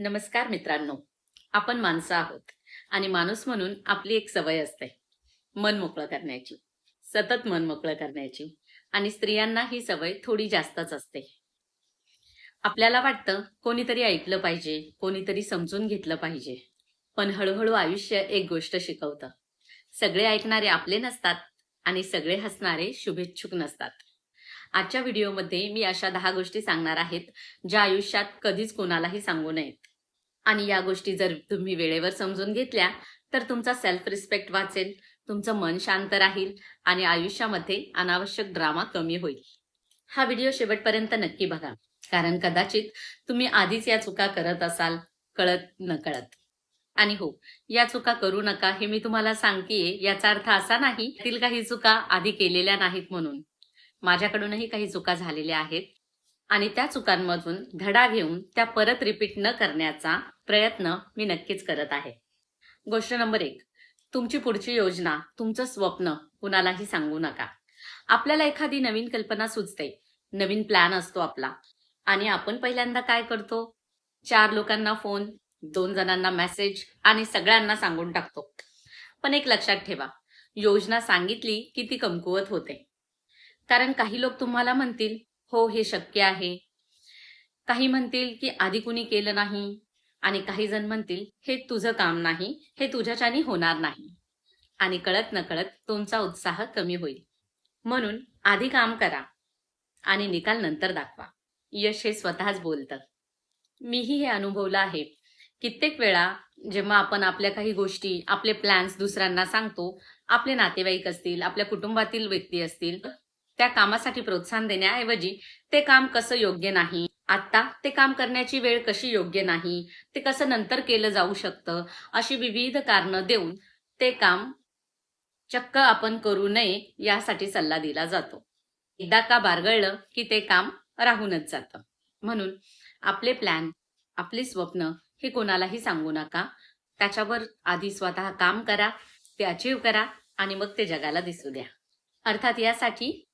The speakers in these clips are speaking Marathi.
नमस्कार मित्रांनो. आपण माणसं आहोत आणि माणूस म्हणून आपली एक सवय असते. मन मोकळं करण्याची. सतत मन मोकळं करण्याची. आणि स्त्रियांना ही सवय थोडी जास्तच असते. आपल्याला वाटतं कोणीतरी ऐकलं पाहिजे कोणीतरी समजून घेतलं पाहिजे. पण हळूहळू आयुष्य एक गोष्ट शिकवतं. सगळे ऐकणारे आपले नसतात आणि सगळे हसणारे शुभेच्छुक नसतात. आजच्या व्हिडिओमध्ये मी अशा दहा गोष्टी सांगणार आहेत ज्या आयुष्यात कधीच कोणालाही सांगू नयेत. आणि या गोष्टी जर तुम्ही वेळेवर समजून घेतल्या तर तुमचा सेल्फ रिस्पेक्ट वाचेल तुमचं मन शांत राहील आणि आयुष्यामध्ये अनावश्यक ड्रामा कमी होईल. हा व्हिडिओ शेवटपर्यंत नक्की बघा. कारण कदाचित तुम्ही आधीच या चुका करत असाल कळत न कळत आणि हो या चुका करू नका हे मी तुम्हाला सांगतेय. याचा अर्थ असा नाही तील काही चुका आधी केलेल्या नाहीत म्हणून. माझ्याकडूनही काही चुका झालेल्या आहेत. आणि त्या चुकांमधून धडा घेऊन त्या परत रिपीट न करण्याचा प्रयत्न मी नक्कीच करत आहे. गोष्ट नंबर एक तुमची पुढची योजना तुमचं स्वप्न कुणालाही सांगू नका. आपल्याला एखादी नवीन कल्पना सुचते नवीन प्लॅन असतो आपला. आणि आपण पहिल्यांदा काय करतो? चार लोकांना फोन दोन जणांना मेसेज आणि सगळ्यांना सांगून टाकतो. पण एक लक्षात ठेवा योजना सांगितली की ती कमकुवत होते. कारण काही लोक तुम्हाला म्हणतील हो हे शक्य आहे. काही म्हणतील की आधी कुणी केलं नाही. आणि काही जण म्हणतील हे तुझं काम नाही हे तुझ्याच्यानी होणार नाही. आणि कळत नकळत तुमचा उत्साह कमी होईल. म्हणून आधी काम करा आणि निकाल नंतर दाखवा. यश हे स्वतःच बोलतं. मीही हे अनुभवलं आहे. कित्येक वेळा जेव्हा आपण आपल्या काही गोष्टी आपले प्लॅन्स दुसऱ्यांना सांगतो आपले नातेवाईक असतील आपल्या कुटुंबातील व्यक्ती असतील त्या कामासाठी प्रोत्साहन देण्याऐवजी ते काम कसं योग्य नाही आता ते काम करण्याची वेळ कशी योग्य नाही ते कसं नंतर केलं जाऊ शकतं अशी विविध कारणं देऊन ते काम चक्क आपण करू नये यासाठी सल्ला दिला जातो. एकदा का बारगळलं की ते काम राहूनच जातं. म्हणून आपले प्लॅन आपले स्वप्न हे कोणालाही सांगू नका. त्याच्यावर आधी स्वतः काम करा ते अचीव करा आणि मग ते जगाला दिसू द्या. अर्थात यासाठी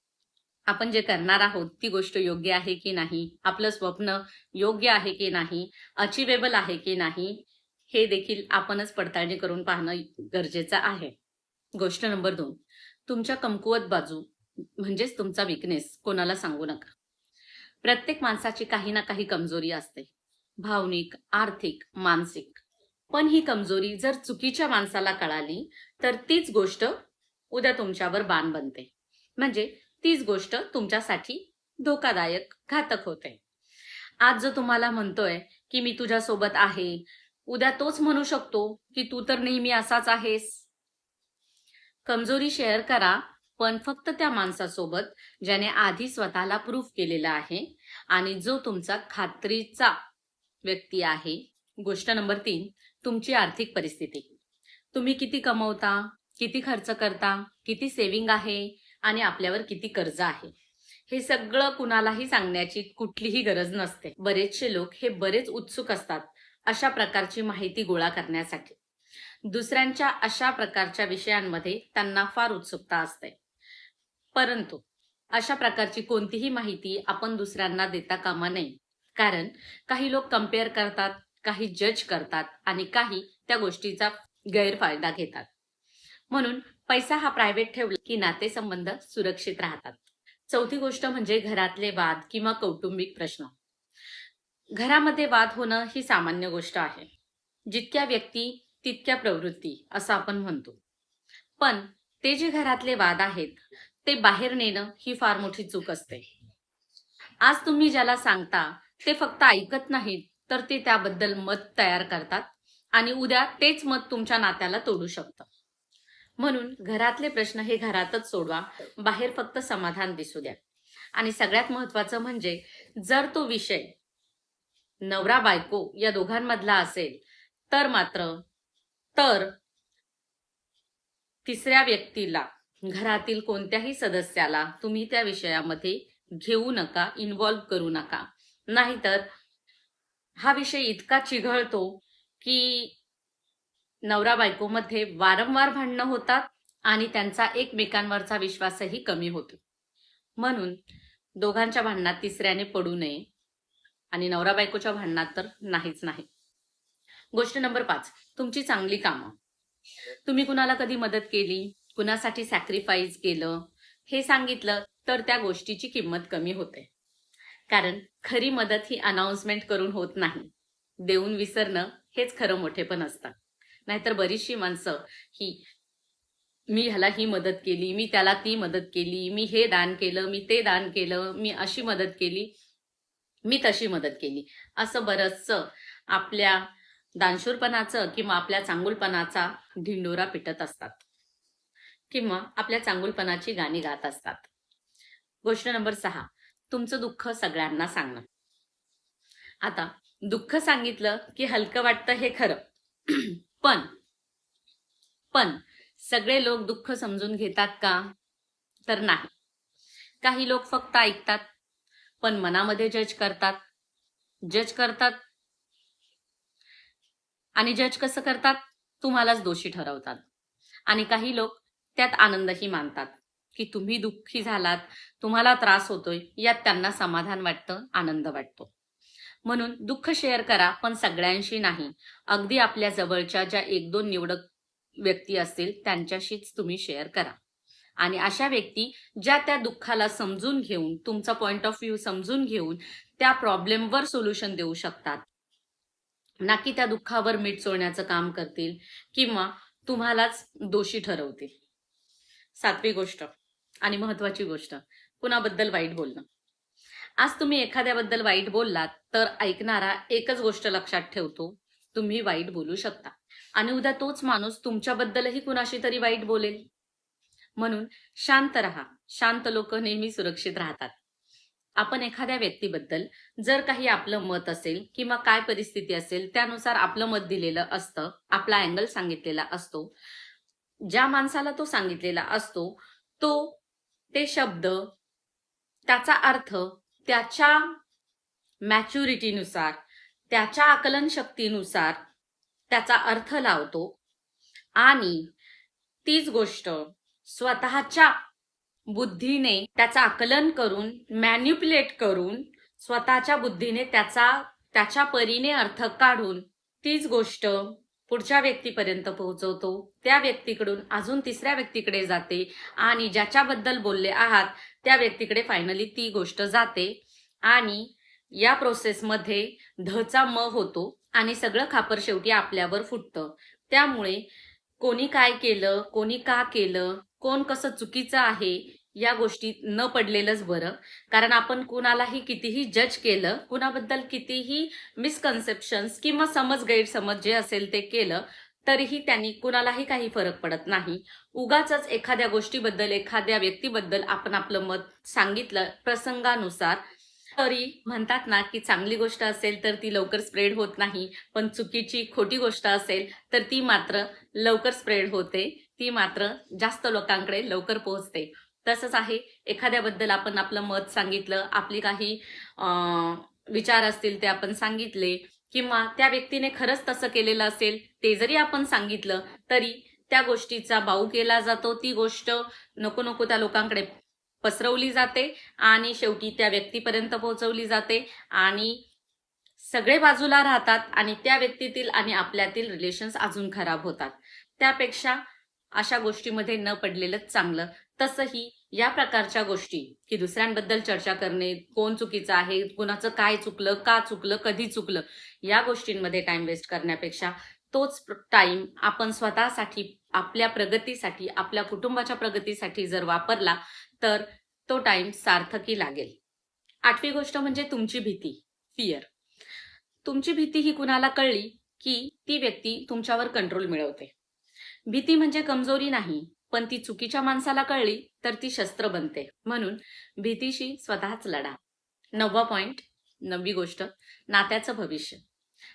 आपण जे करणार आहोत ती गोष्ट योग्य आहे की नाही? आपलं स्वप्न योग्य आहे की नाही? अचिवेबल आहे की नाही? हे देखील आपणच पडताळणी करून पाहणं गरजेचं आहे. गोष्ट नंबर दोन. तुमच्या कमकुवत बाजू म्हणजेच तुमचा विकनेस कोणाला सांगू नका. प्रत्येक माणसाची काही ना काही कमजोरी असते. भावनिक आर्थिक मानसिक. पण ही कमजोरी जर चुकीच्या माणसाला कळाली तर तीच गोष्ट उद्या तुमच्यावर बाण बनते. म्हणजे तीच गोष्ट तुमच्यासाठी धोकादायक घातक होते. आज जो तुम्हाला म्हणतोय की मी तुझ्यासोबत आहे उद्या तोच म्हणू शकतो की तू तर नेहमी असाच आहेस. कमजोरी शेअर करा पण फक्त त्या माणसासोबत ज्याने आधी स्वतःला प्रूफ केलेला आहे आणि जो तुमचा खात्रीचा व्यक्ती आहे. गोष्ट नंबर तीन तुमची आर्थिक परिस्थिती. तुम्ही किती कमवता किती खर्च करता किती सेविंग आहे आणि आपल्यावर किती कर्ज आहे. हे सगळं कुणालाही सांगण्याची कुठलीही गरज नसते. बरेचसे लोक हे बरेच उत्सुक असतात अशा प्रकारची माहिती गोळा करण्यासाठी. दुसऱ्यांच्या अशा प्रकारच्या विषयांमध्ये त्यांना फार उत्सुकता असते. परंतु अशा प्रकारची कोणतीही माहिती आपण दुसऱ्यांना देता कामा नये. कारण काही लोक कंपेअर करतात काही जज करतात आणि काही त्या गोष्टीचा गैरफायदा घेतात. म्हणून पैसा हा प्रायव्हेट ठेवला की नातेसंबंध सुरक्षित राहतात. चौथी गोष्ट म्हणजे घरातले वाद किंवा कौटुंबिक प्रश्न. घरामध्ये वाद होणं ही सामान्य गोष्ट आहे. जितक्या व्यक्ती तितक्या प्रवृत्ती असं आपण म्हणतो. पण ते जे घरातले वाद आहेत ते बाहेर नेणं ही फार मोठी चूक असते. आज तुम्ही ज्याला सांगता ते फक्त ऐकत नाहीत तर ते त्याबद्दल मत तयार करतात आणि उद्या तेच मत तुमच्या नात्याला तोडू शकतं. म्हणून घरातले प्रश्न हे घरातच सोडवा. बाहेर फक्त समाधान दिसू द्या. आणि सगळ्यात महत्वाचं म्हणजे जर तो विषय नवरा बायको या दोघांमधला असेल तर मात्र तर तिसऱ्या व्यक्तीला घरातील कोणत्याही सदस्याला तुम्ही त्या विषयामध्ये घेऊ नका इन्व्हॉल्व करू नका. नाहीतर हा विषय इतका चिघळतो की नवरा बायकोमध्ये वारंवार भांडणं होतात आणि त्यांचा एकमेकांवरचा विश्वासही कमी होतो. म्हणून दोघांच्या भांडणात तिसऱ्याने पडू नये आणि नवरा बायकोच्या भांडणात तर नाहीच नाही. गोष्ट नंबर पाच तुमची चांगली कामं. तुम्ही कुणाला कधी मदत केली? कुणासाठी सॅक्रिफाईस केलं? हे सांगितलं तर त्या गोष्टीची किंमत कमी होते. कारण खरी मदत ही अनाउन्समेंट करून होत नाही. देऊन विसरणं हेच खरं मोठेपण असतं. नाहीतर बरीचशी माणसं ही मी ह्याला ही मदत केली मी त्याला ती मदत केली मी हे दान केलं मी ते दान केलं मी अशी मदत केली मी तशी मदत केली. असं बरंचसं आपल्या दानशूरपणाचं किंवा आपल्या चांगुलपणाचा ढिंडोरा पिटत असतात. किंवा आपल्या चांगुलपणाची गाणी गात असतात. गोष्ट नंबर सहा तुमचं दुःख सगळ्यांना सांगणं. आता दुःख सांगितलं की हलकं वाटतं हे खरं. पण पण सगळे लोक दुःख समजून घेतात का? तर नाही. काही लोक फक्त ऐकतात पण मनामध्ये जज करतात. जज करतात. आणि जज कसं करतात? तुम्हालाच दोषी ठरवतात. आणि काही लोक त्यात आनंदही मानतात की तुम्ही दुःखी झालात तुम्हाला त्रास होतोय यात त्यांना समाधान वाटतं आनंद वाटतो. म्हणून दुःख शेअर करा पण सगळ्यांशी नाही. अगदी आपल्या जवळच्या ज्या एक दोन निवडक व्यक्ती असतील त्यांच्याशीच तुम्ही शेअर करा. आणि अशा व्यक्ती ज्या त्या दुःखाला समजून घेऊन तुमचा पॉइंट ऑफ व्ह्यू समजून घेऊन त्या प्रॉब्लेमवर सोल्युशन देऊ शकतात. ना की त्या दुःखावर मीठ चोळण्याचं काम करतील किंवा तुम्हालाच दोषी ठरवतील. सातवी गोष्ट आणि महत्वाची गोष्ट कुणाबद्दल वाईट बोलणं? आज तुम्ही एखाद्याबद्दल वाईट बोललात तर ऐकणारा एकच गोष्ट लक्षात ठेवतो तुम्ही वाईट बोलू शकता. आणि उद्या तोच माणूस तुमच्याबद्दलही कुणाशी तरी वाईट बोलेल. म्हणून शांत राहा. शांत लोक नेहमी सुरक्षित राहतात. आपण एखाद्या व्यक्तीबद्दल जर काही आपलं मत असेल किंवा काय परिस्थिती असेल त्यानुसार आपलं मत दिलेलं असतं आपला अँगल सांगितलेला असतो. ज्या माणसाला तो सांगितलेला असतो तो ते शब्द त्याचा अर्थ त्याच्या मॅच्युरिटीनुसार त्याच्या आकलन शक्तीनुसार त्याचा अर्थ लावतो. आणि तीच गोष्ट स्वतःच्या बुद्धीने त्याचं आकलन करून मॅन्युप्युलेट करून स्वतःच्या बुद्धीने त्याचा त्याच्या परीने अर्थ काढून तीच गोष्ट पुढच्या व्यक्तीपर्यंत पोहोचवतो. त्या व्यक्तीकडून अजून तिसऱ्या व्यक्तीकडे जाते आणि ज्याच्याबद्दल बोलले आहात त्या व्यक्तीकडे फायनली ती गोष्ट जाते. आणि या प्रोसेसमध्ये धचा म होतो आणि सगळं खापर शेवटी आपल्यावर फुटतं. त्यामुळे कोणी काय केलं कोणी का केलं कोण कसं चुकीचं आहे या गोष्टीत न पडलेलंच बरं. कारण आपण कुणालाही कितीही जज केलं कुणाबद्दल कितीही मिसकन्सेप्शन्स किंवा समज गैरसमज जे असेल ते केलं तरीही त्यांनी कुणालाही काही फरक पडत नाही. उगाच एखाद्या गोष्टीबद्दल एखाद्या व्यक्तीबद्दल आपण आपलं मत सांगितलं प्रसंगानुसार तरी म्हणतात ना की चांगली गोष्ट असेल तर ती लवकर स्प्रेड होत नाही. पण चुकीची खोटी गोष्ट असेल तर ती मात्र लवकर स्प्रेड होते. ती मात्र जास्त लोकांकडे लवकर पोहोचते. तसंच आहे. एखाद्याबद्दल आपण आपलं मत सांगितलं आपली काही विचार असतील ते आपण सांगितले किंवा त्या व्यक्तीने खरंच तसं केलेलं असेल ते जरी आपण सांगितलं तरी त्या गोष्टीचा बाऊ केला जातो. ती गोष्ट नको नको त्या लोकांकडे पसरवली जाते आणि शेवटी त्या व्यक्तीपर्यंत पोहोचवली जाते आणि सगळे बाजूला राहतात आणि त्या व्यक्तीतील आणि आपल्यातील रिलेशन्स अजून खराब होतात. त्यापेक्षा अशा गोष्टीमध्ये न पडलेलंच चांगलं. तसंही या प्रकारच्या गोष्टी की दुसऱ्यांबद्दल चर्चा करणे कोण चुकीचं आहे कुणाचं काय चुकलं का चुकलं कधी चुकलं या गोष्टींमध्ये टाइम वेस्ट करण्यापेक्षा तोच टाइम आपण स्वतःसाठी आपल्या प्रगतीसाठी आपल्या कुटुंबाच्या प्रगतीसाठी जर वापरला तर तो टाइम सार्थकी लागेल. आठवी गोष्ट म्हणजे तुमची भीती फिअर तुमची भीती ही कुणाला कळली की ती व्यक्ती तुमच्यावर कंट्रोल मिळवते. भीती म्हणजे कमजोरी नाही पण ती चुकीच्या माणसाला कळली तर ती शस्त्र बनते. म्हणून भीतीशी स्वतःच लढा. नववा पॉइंट नववी गोष्ट नात्याचं भविष्य.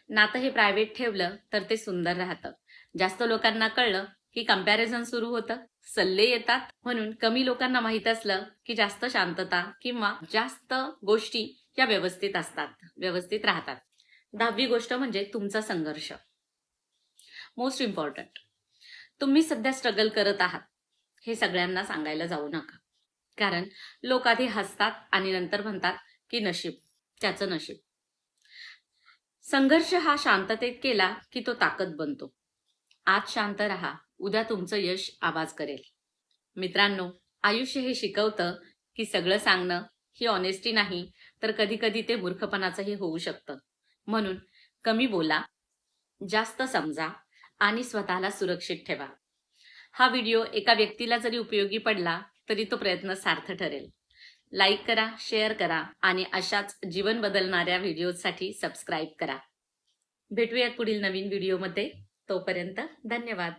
नातं हे प्रायव्हेट ठेवलं तर ते सुंदर राहतं. जास्त लोकांना कळलं की कंपॅरिझन सुरू होतं. सल्ले येतात. म्हणून कमी लोकांना माहीत असलं की जास्त शांतता किंवा जास्त गोष्टी या व्यवस्थित असतात व्यवस्थित राहतात. दहावी गोष्ट म्हणजे तुमचा संघर्ष. मोस्ट इम्पॉर्टंट तुम्ही सध्या स्ट्रगल करत आहात. हे सगळ्यांना सांगायला जाऊ नका. कारण लोक आधी हसतात आणि नंतर म्हणतात की नशीब त्याचं नशीब. संघर्ष हा शांततेत केला की तो ताकद बनतो. आज शांत राहा उद्या तुमचं यश आवाज करेल. मित्रांनो आयुष्य हे शिकवतं की सगळं सांगणं ही ऑनेस्टी नाही तर कधी कधी ते मूर्खपणाचंही होऊ शकतं. म्हणून कमी बोला जास्त समजा आणि स्वतःला सुरक्षित ठेवा. हा व्हिडिओ एका व्यक्तीला जरी उपयोगी पडला तरी तो प्रयत्न सार्थ ठरेल. लाईक करा शेअर करा आणि अशाच जीवन बदलणाऱ्या व्हिडिओसाठी सबस्क्राईब करा. भेटूयात पुढील नवीन व्हिडिओमध्ये. तोपर्यंत धन्यवाद.